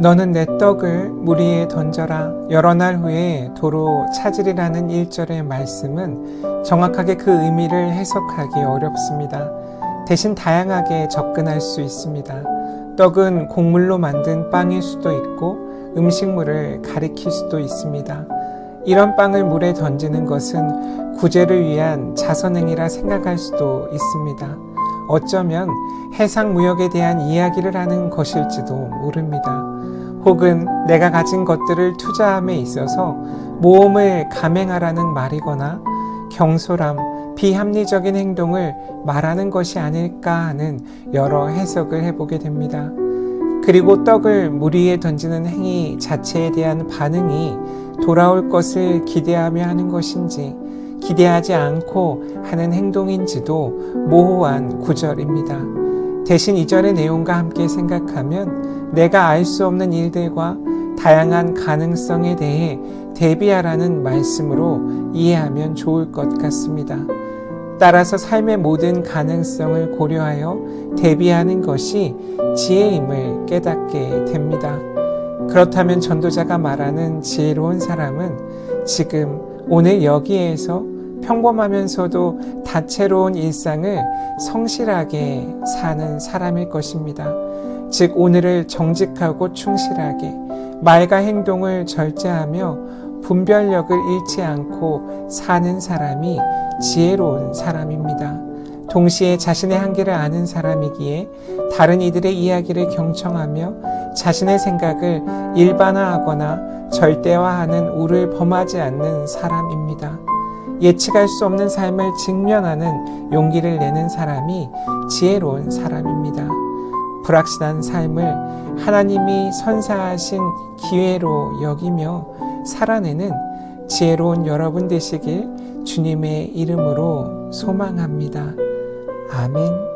너는 내 떡을 물 위에 던져라. 여러 날 후에 도로 찾으리라는 1절의 말씀은 정확하게 그 의미를 해석하기 어렵습니다. 대신 다양하게 접근할 수 있습니다. 떡은 곡물로 만든 빵일 수도 있고 음식물을 가리킬 수도 있습니다. 이런 빵을 물에 던지는 것은 구제를 위한 자선행위라 생각할 수도 있습니다. 어쩌면 해상 무역에 대한 이야기를 하는 것일지도 모릅니다. 혹은 내가 가진 것들을 투자함에 있어서 모험을 감행하라는 말이거나 경솔함, 비합리적인 행동을 말하는 것이 아닐까 하는 여러 해석을 해보게 됩니다. 그리고 떡을 물 위에 던지는 행위 자체에 대한 반응이 돌아올 것을 기대하며 하는 것인지 기대하지 않고 하는 행동인지도 모호한 구절입니다. 대신 이절의 내용과 함께 생각하면 내가 알 수 없는 일들과 다양한 가능성에 대해 대비하라는 말씀으로 이해하면 좋을 것 같습니다. 따라서 삶의 모든 가능성을 고려하여 대비하는 것이 지혜임을 깨닫게 됩니다. 그렇다면 전도자가 말하는 지혜로운 사람은 지금 오늘 여기에서 평범하면서도 다채로운 일상을 성실하게 사는 사람일 것입니다. 즉, 오늘을 정직하고 충실하게 말과 행동을 절제하며 분별력을 잃지 않고 사는 사람이 지혜로운 사람입니다. 동시에 자신의 한계를 아는 사람이기에 다른 이들의 이야기를 경청하며 자신의 생각을 일반화하거나 절대화하는 우를 범하지 않는 사람입니다. 예측할 수 없는 삶을 직면하는 용기를 내는 사람이 지혜로운 사람입니다. 불확실한 삶을 하나님이 선사하신 기회로 여기며 살아내는 지혜로운 여러분 되시길 주님의 이름으로 소망합니다. 아멘.